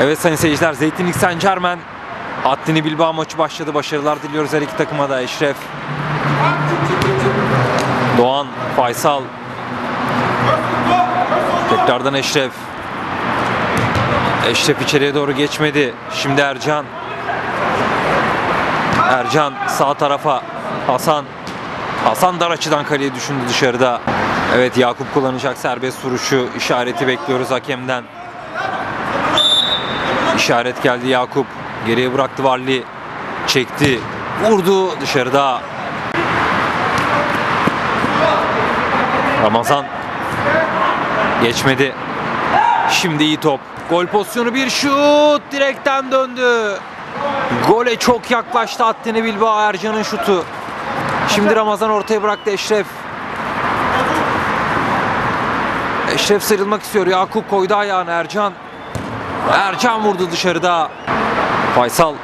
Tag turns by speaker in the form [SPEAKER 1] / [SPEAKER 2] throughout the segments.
[SPEAKER 1] Evet sayın seyirciler Zeytinlik Saint Germain Haddini Bilbao maçı başladı. Başarılar diliyoruz her iki takıma da. Eşref Doğan, Faysal Tekrardan Eşref Eşref içeriye doğru geçmedi. Şimdi Ercan Ercan sağ tarafa Hasan Hasan dar açıdan kaleye düşündü dışarıda. Evet Yakup kullanacak serbest vuruşu işareti bekliyoruz hakemden. İşaret geldi Yakup. Geriye bıraktı Varli. Çekti. Vurdu dışarıda. Ramazan geçmedi. Şimdi iyi top. Gol pozisyonu bir şut direkten döndü. Gole çok yaklaştı Haddini Bilbao Ercan'ın şutu. Şimdi Ramazan ortaya bıraktı Eşref. Eşref sıyrılmak istiyor. Yakup koydu ayağını Ercan. Ercan vurdu dışarıda. Faysal.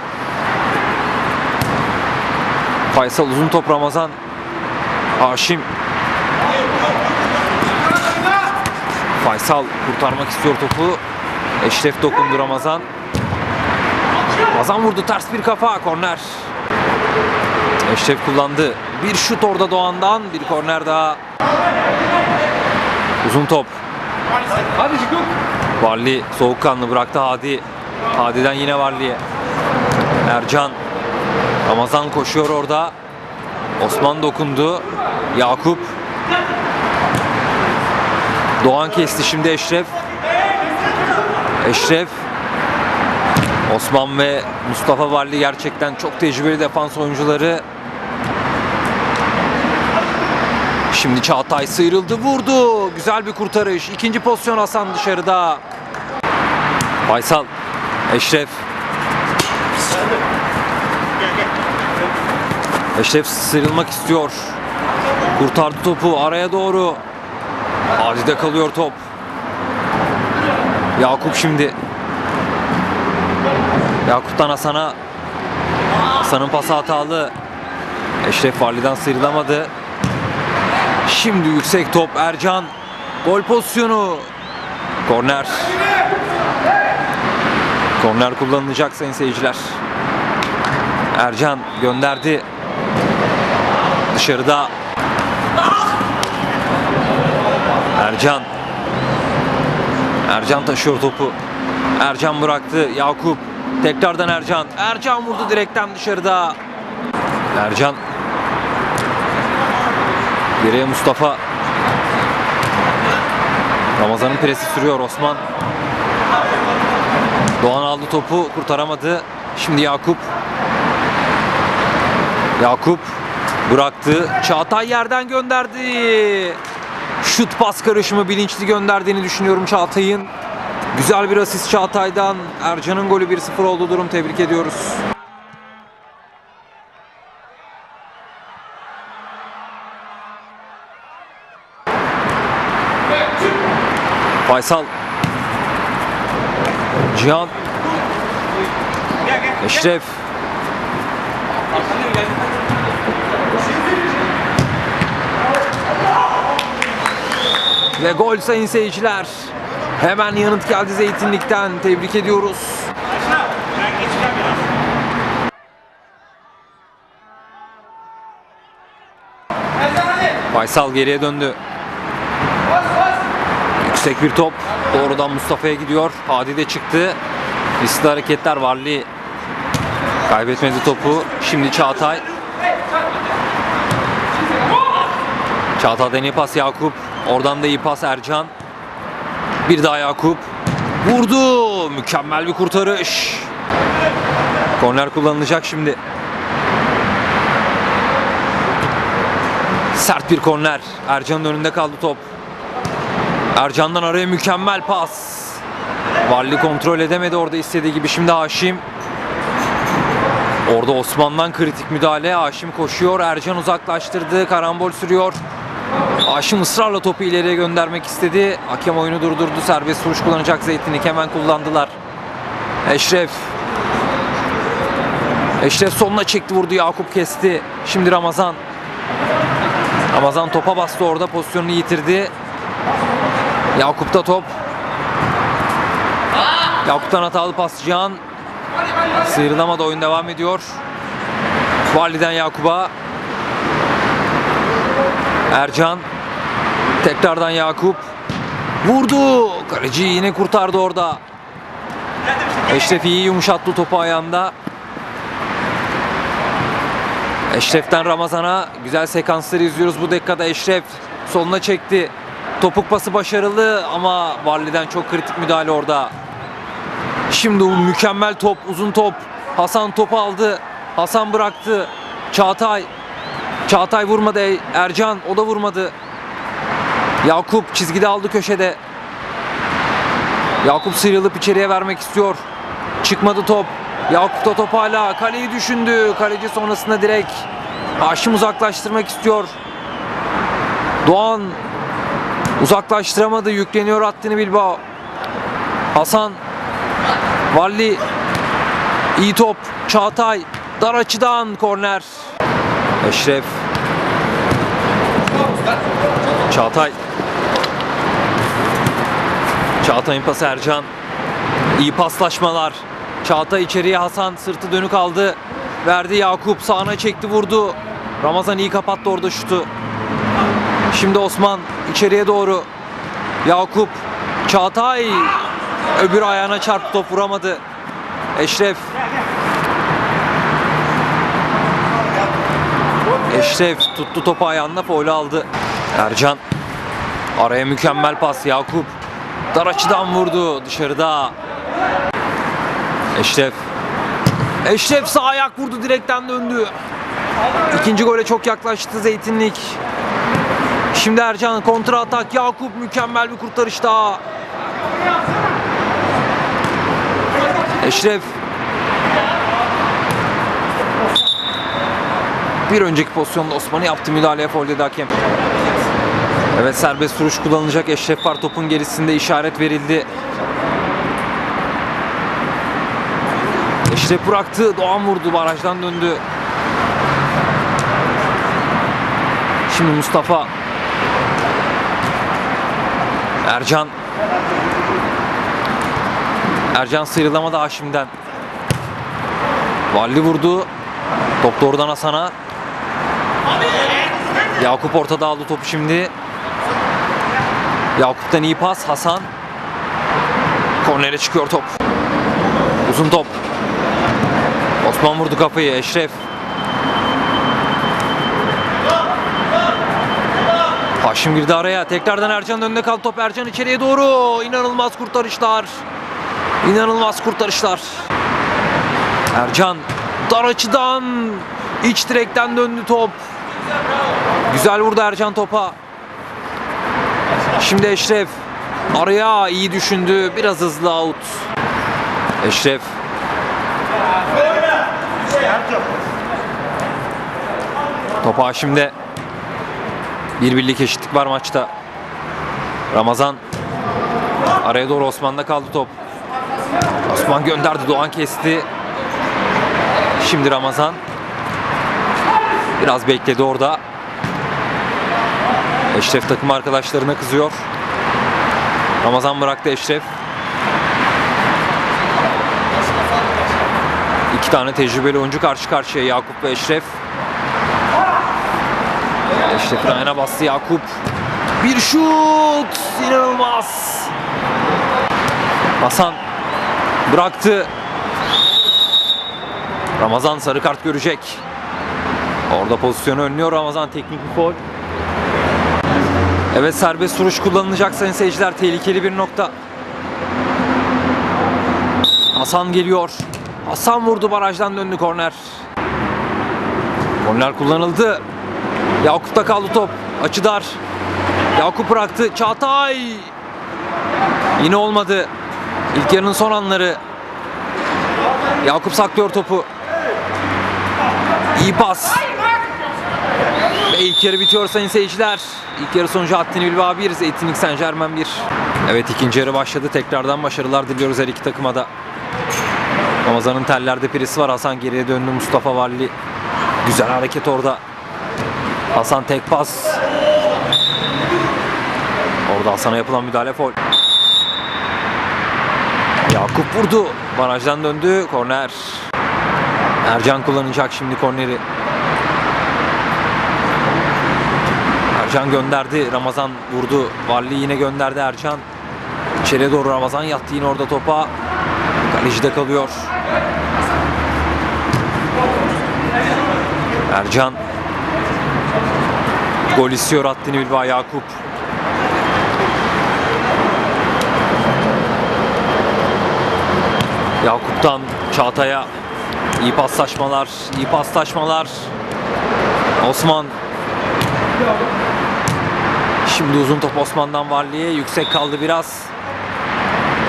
[SPEAKER 1] Faysal uzun top Ramazan. Haşim. Faysal kurtarmak istiyor topu. Eşref dokundu Ramazan. Ramazan vurdu ters bir kafa korner. Eşref kullandı. Bir şut orada Doğan'dan. Bir korner daha. Uzun top. Varli soğukkanlı bıraktı Hadi. Hadi'den yine Varli'ye. Ercan. Ramazan koşuyor orada. Osman dokundu. Yakup. Doğan kesti şimdi Eşref. Eşref. Osman ve Mustafa Varli gerçekten çok tecrübeli defans oyuncuları. Şimdi Çağatay sıyrıldı vurdu. Güzel bir kurtarış. İkinci pozisyon Hasan dışarıda. Faysal. Eşref. Eşref sıyrılmak istiyor. Kurtardı topu araya doğru. Adi'de kalıyor top. Yakup şimdi. Yakup'tan Hasan'a. Hasan'ın pası hatalı. Eşref Varli'den sıyrılamadı. Şimdi yüksek top Ercan. Gol pozisyonu. Korner. Korner kullanılacak sayın seyirciler. Ercan gönderdi. Dışarıda. Ercan. Ercan taşıyor topu. Ercan bıraktı. Yakup. Tekrardan Ercan. Ercan vurdu direkten dışarıda. Ercan Geriye Mustafa. Ramazan'ın presi sürüyor Osman. Doğan aldı topu kurtaramadı. Şimdi Yakup. Yakup bıraktı. Çağatay yerden gönderdi. Şut pas karışımı bilinçli gönderdiğini düşünüyorum Çağatay'ın. Güzel bir asist Çağatay'dan. Ercan'ın golü 1-0 oldu durum. Tebrik ediyoruz. Faysal. Cihan. Eşref. Ve gol sayın seyirciler. Hemen yanıt geldi Zeytinlik'ten. Tebrik ediyoruz. Faysal geriye döndü. Yüksek bir top. Doğrudan Mustafa'ya gidiyor. Hadi de çıktı. Riskli hareketler Varli kaybetmedi topu. Şimdi Çağatay. Çağatay'dan iyi pas Yakup. Oradan da iyi pas Ercan. Bir daha Yakup. Vurdu. Mükemmel bir kurtarış. Korner kullanılacak şimdi. Sert bir korner. Ercan'ın önünde kaldı top. Ercan'dan araya mükemmel pas. Varli kontrol edemedi orada istediği gibi. Şimdi Haşim. Orada Osman'dan kritik müdahale. Haşim koşuyor. Ercan uzaklaştırdı. Karambol sürüyor. Haşim ısrarla topu ileriye göndermek istedi. Hakem oyunu durdurdu. Serbest vuruş kullanacak Zeytinlik. Hemen kullandılar. Eşref. Eşref sonuna çekti vurdu. Yakup kesti. Şimdi Ramazan. Ramazan topa bastı orada. Pozisyonunu yitirdi. Yakup'ta top. Yakup'tan hatalı pas Cihan. Sıyrılamadı oyun devam ediyor. Vali'den Yakup'a. Ercan. Tekrardan Yakup. Vurdu. Kaleci yine kurtardı orada. Eşref iyi yumuşattı topu ayağında. Eşref'ten Ramazan'a güzel sekansları izliyoruz bu dakikada. Eşref soluna çekti. Topuk pası başarılı ama Varli'den çok kritik müdahale orada. Şimdi bu mükemmel top, uzun top. Hasan topu aldı. Hasan bıraktı. Çağatay. Çağatay vurmadı. Ercan o da vurmadı. Yakup çizgide aldı köşede. Yakup sıyrılıp içeriye vermek istiyor. Çıkmadı top. Yakup da top hala. Kaleyi düşündü. Kaleci sonrasında direkt Haşim uzaklaştırmak istiyor. Doğan uzaklaştıramadı. Yükleniyor hattını Bilbao. Hasan Valli iyi top. Çağatay dar açıdan korner. Eşref Çağatay Çağatay'ın pası Ercan. İyi paslaşmalar. Çağatay içeriye Hasan sırtı dönük aldı. Verdi Yakup sağına çekti vurdu. Ramazan iyi kapattı orada şutu. Şimdi Osman içeriye doğru. Yakup Çağatay öbür ayağına çarptı top vuramadı. Eşref Eşref tuttu topu ayağında foul aldı. Ercan araya mükemmel pas Yakup dar açıdan vurdu dışarıda. Eşref Eşref sağ ayak vurdu direkten döndü. İkinci gole çok yaklaştı Zeytinlik. Şimdi Ercan kontra atak Yakup mükemmel bir kurtarış daha. Eşref Bir önceki pozisyonda Osman'ı yaptı müdahaleye foul dedi hakem. Evet serbest vuruş kullanılacak. Eşref var topun gerisinde işaret verildi. Eşref bıraktı. Doğan vurdu. Barajdan döndü. Şimdi Mustafa. Ercan. Ercan sıyrılamadı Haşim'den. Valli vurdu. Top doğrudan Hasan'a. Yakup ortada aldı topu şimdi. Yakup'tan iyi pas. Hasan. Kornere çıkıyor top. Uzun top. Osman vurdu kafayı. Eşref. Haşim girdi araya. Tekrardan Ercan'ın önünde kaldı top. Ercan içeriye doğru. İnanılmaz kurtarışlar. İnanılmaz kurtarışlar. Ercan dar açıdan iç direkten döndü top. Güzel vurdu Ercan topa. Şimdi Eşref araya iyi düşündü. Biraz hızlı out. Eşref Topa Haşim'de bir birlik eşitlik var maçta. Ramazan araya doğru Osman'da kaldı top. Osman gönderdi Doğan kesti. Şimdi Ramazan biraz bekledi orada. Eşref takım arkadaşlarına kızıyor. Ramazan bıraktı Eşref. İki tane tecrübeli oyuncu karşı karşıya Yakup ve Eşref. Eşref'in ayağına bastı Yakup. Bir şut! İnanılmaz! Hasan bıraktı. Ramazan sarı kart görecek. Orada pozisyonu önlüyor Ramazan teknik bir foul. Evet serbest vuruş kullanılacak sayın seyirciler. Tehlikeli bir nokta. Hasan geliyor. Hasan vurdu barajdan döndü korner. Korner kullanıldı. Yakup'ta kaldı top. Açı dar. Yakup bıraktı. Çağatay. Yine olmadı. İlk yarının son anları. Yakup saklıyor topu. İyi pas. Ve ilk yarı bitiyor sayın seyirciler. İlk yarı sonucu Hattini Bilbao 1, Zeytinlik Saint Germain 1. Evet ikinci yarı başladı. Tekrardan başarılar diliyoruz her iki takıma da. Ramazan'ın tellerde pirisi var. Hasan geriye döndü. Mustafa Valli. Güzel hareket orada. Hasan tek pas. Orada Hasan'a yapılan müdahale foul. Yakup vurdu. Barajdan döndü. Korner. Ercan kullanacak şimdi korneri. Ercan gönderdi. Ramazan vurdu. Varli yine gönderdi Ercan. İçeriye doğru Ramazan yattı yine orada topa. Kalecide kalıyor. Ercan. Gol istiyor Haddini Bilbao Yakup. Yakup'tan Çağatay'a iyi paslaşmalar, iyi paslaşmalar. Osman. Şimdi uzun top Osman'dan Varli'ye yüksek kaldı biraz.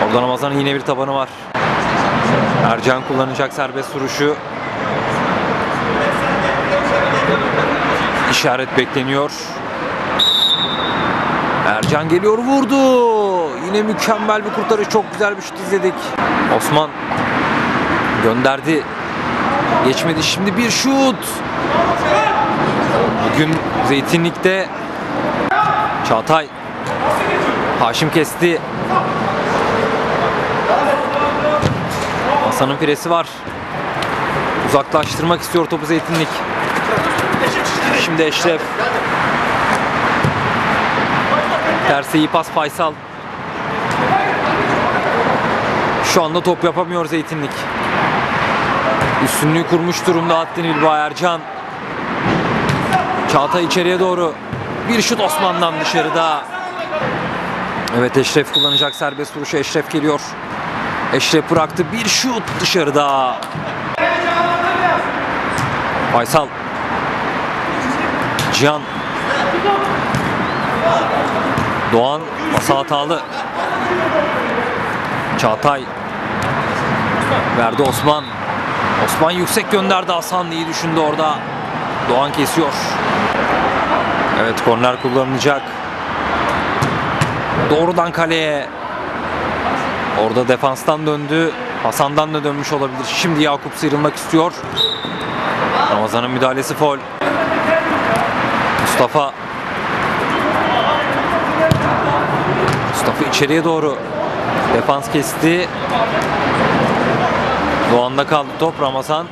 [SPEAKER 1] Oradan Ramazan'ın yine bir tabanı var. Ercan kullanacak serbest vuruşu. İşaret bekleniyor. Ercan geliyor vurdu. Yine mükemmel bir kurtarış. Çok güzel bir şut izledik. Osman gönderdi. Geçmedi. Şimdi bir şut. Bugün Zeytinlik'te Çağatay Haşim kesti. Hasan'ın piresi var. Uzaklaştırmak istiyor topu Zeytinlik. Şimdi Eşref. Terse iyi pas Faysal. Şu anda top yapamıyor Zeytinlik. Üstünlüğü kurmuş durumda Haddini Bilbao Ercan. Çağatay içeriye doğru. Bir şut Osman'dan dışarıda. Evet Eşref kullanacak serbest vuruşu. Eşref geliyor. Eşref bıraktı. Bir şut dışarıda. Faysal. Cihan. Doğan pası hatalı. Çağatay. Verdi Osman. Osman yüksek gönderdi Hasan iyi düşündü orada. Doğan kesiyor. Evet korner kullanılacak. Doğrudan kaleye. Orada defanstan döndü. Hasan'dan da dönmüş olabilir. Şimdi Yakup sıyrılmak istiyor. Ramazan'ın müdahalesi foul. Mustafa. Mustafa içeriye doğru. Defans kesti. Doğan'da kaldı top. Ramazan.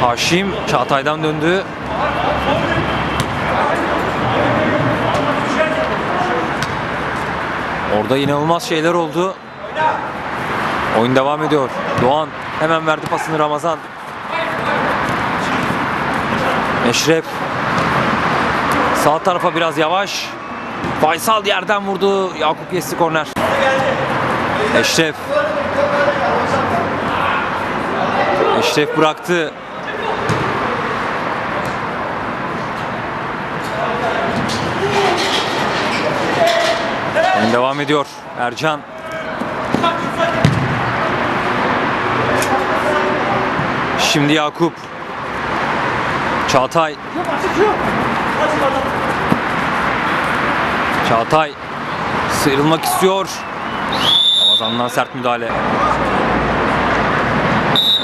[SPEAKER 1] Haşim Çağatay'dan döndü. Orada inanılmaz şeyler oldu. Oyun devam ediyor. Doğan hemen verdi pasını Ramazan. Eşref. Sağ tarafa biraz yavaş. Faysal yerden vurdu. Yakup kesti korner. Eşref. Eşref bıraktı. Oyun devam ediyor. Ercan. Şimdi Yakup. Çağatay. Çağatay sıyrılmak istiyor. Ramazan'dan sert müdahale.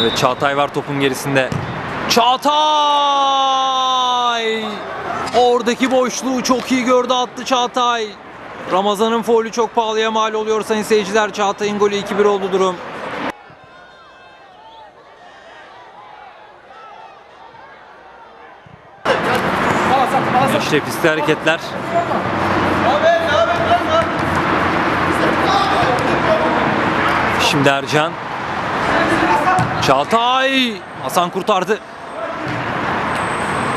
[SPEAKER 1] Evet Çağatay var topun gerisinde. Çağatay! Oradaki boşluğu çok iyi gördü attı Çağatay. Ramazan'ın faulü çok pahalıya mal oluyor sayın seyirciler. Çağatay'ın golü 2-1 oldu durum. İşte piste hareketler. Şimdi Ercan. Çağatay. Hasan kurtardı.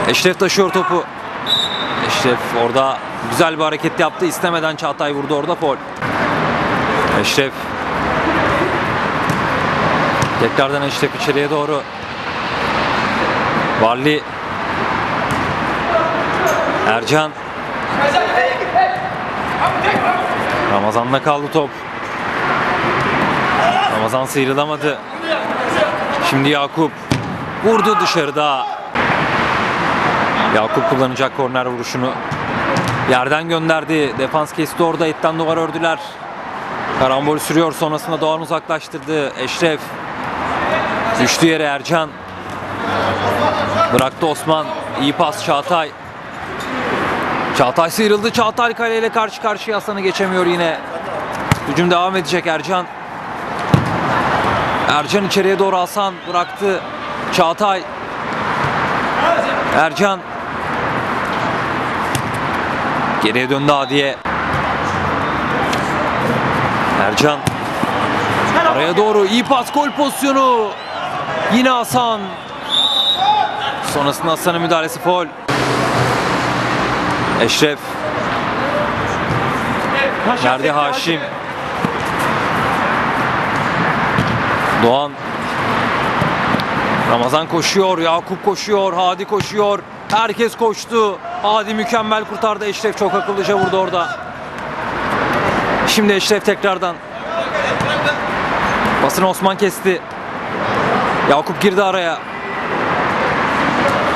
[SPEAKER 1] Eşref taşıyor topu. Eşref orada güzel bir hareket yaptı. İstemeden Çağatay vurdu orada foul. Eşref. Tekrardan Eşref içeriye doğru. Varli. Ercan. Ramazan'da kaldı top. Ramazan sıyrılamadı. Şimdi Yakup. Vurdu dışarıda. Yakup kullanacak korner vuruşunu. Yerden gönderdi. Defans kesti orada. Etten duvar ördüler. Karambol sürüyor. Sonrasında Doğan uzaklaştırdı. Eşref. Düştü yere Ercan. Bıraktı Osman. İyi pas Çağatay. Çağatay sıyrıldı. Çağatay kaleyle karşı karşıya Hasan'ı geçemiyor yine. Hücum devam edecek Ercan. Ercan içeriye doğru Hasan bıraktı. Çağatay. Ercan. Geriye döndü Adiye. Ercan. Araya doğru iyi pas gol pozisyonu. Yine Hasan. Sonrasında Hasan'ın müdahalesi foul. Eşref. Verdi Haşim. Doğan. Ramazan koşuyor, Yakup koşuyor, Hadi koşuyor. Herkes koştu. Hadi mükemmel kurtardı. Eşref çok akıllıca vurdu orada. Şimdi Eşref tekrardan. Basını Osman kesti. Yakup girdi araya.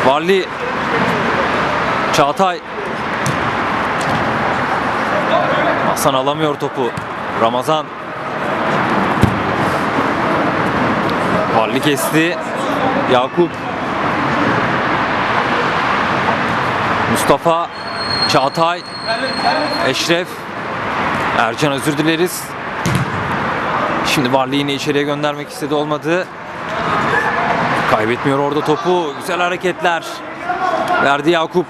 [SPEAKER 1] Varli. Çağatay. Hasan alamıyor topu. Ramazan. Varli kesti. Yakup. Mustafa. Çağatay. Eşref. Ercan özür dileriz. Şimdi Varlı yine içeriye göndermek istedi olmadı. Kaybetmiyor orada topu. Güzel hareketler. Verdi Yakup.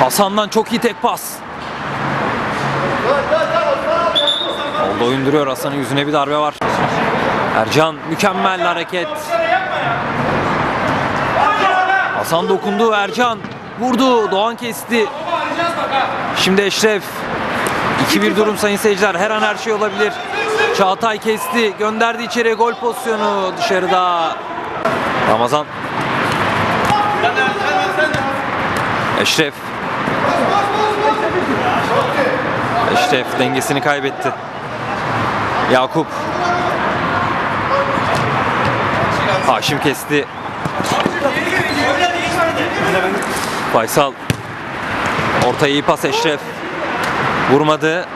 [SPEAKER 1] Hasan'dan çok iyi tek pas. Oldu oyun duruyor. Hasan'ın yüzüne bir darbe var. Ercan mükemmel hareket. Hasan dokundu. Ercan vurdu. Doğan kesti. Şimdi Eşref. 2-1 durum sayın seyirciler. Her an her şey olabilir. Çağatay kesti. Gönderdi içeriye gol pozisyonu dışarıda. Ramazan. Eşref. Eşref dengesini kaybetti. Yakup. Haşim kesti. Faysal. Ortaya iyi pas Eşref. Vurmadı.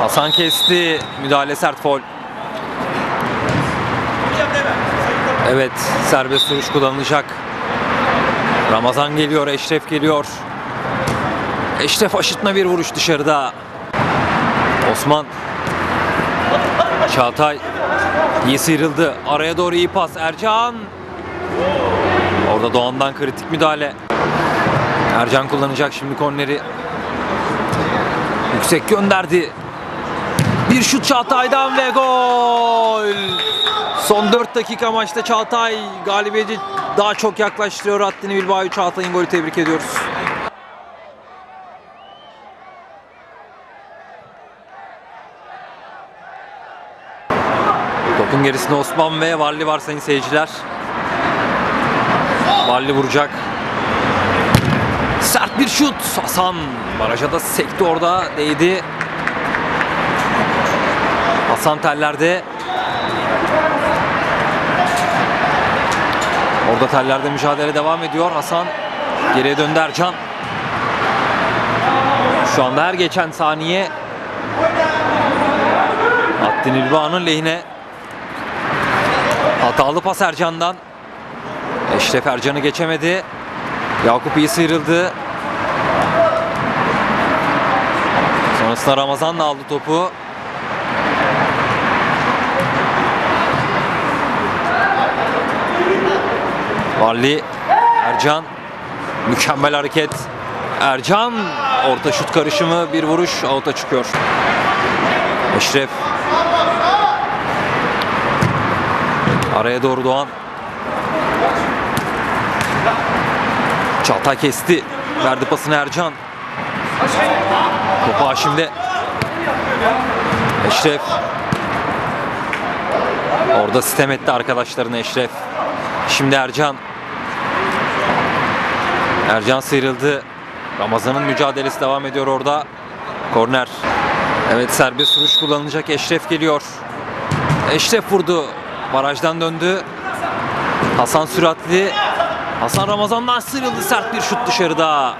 [SPEAKER 1] Hasan kesti. Müdahale sert fol. Evet, serbest vuruş kullanılacak. Ramazan geliyor, Eşref geliyor. Eşref aşıtma bir vuruş dışarıda. Osman. Çağatay. İyi sıyrıldı. Araya doğru iyi pas. Ercan. Orada Doğan'dan kritik müdahale. Ercan kullanacak şimdi korneri. Yüksek gönderdi. Bir şut Çağatay'dan ve gol. Son 4 dakika maçta Çağatay galibiyeti daha çok yaklaştırıyor. Haddini Bilbao'yu Çağatay'ın golü tebrik ediyoruz. Topun gerisinde Osman ve Varli var sayın seyirciler. Varli vuracak. Sert bir şut. Hasan baraja da sekti orada değdi. Hasan tellerde. Orada tellerde mücadele devam ediyor. Hasan geriye döndü Ercan. Şu anda her geçen saniye Haddin İlbağ'ın lehine. Hatalı pas Ercan'dan. Eşref Ercan'ı geçemedi. Yakup iyi sıyrıldı. Sonrasında Ramazan da aldı topu. Varli, Ercan, mükemmel hareket. Ercan, orta şut karışımı, bir vuruş, out'a çıkıyor. Eşref. Araya doğru Doğan. Çağatay kesti. Verdi pasını Ercan. Topu Haşim'de. Eşref. Orada sitem etti arkadaşlarını Eşref. Şimdi Ercan. Ercan sıyrıldı. Ramazan'ın mücadelesi devam ediyor orada. Korner. Evet serbest vuruş kullanılacak. Eşref geliyor. Eşref vurdu. Barajdan döndü. Hasan süratli. Hasan Ramazan'dan sıyrıldı sert bir şut dışarıda.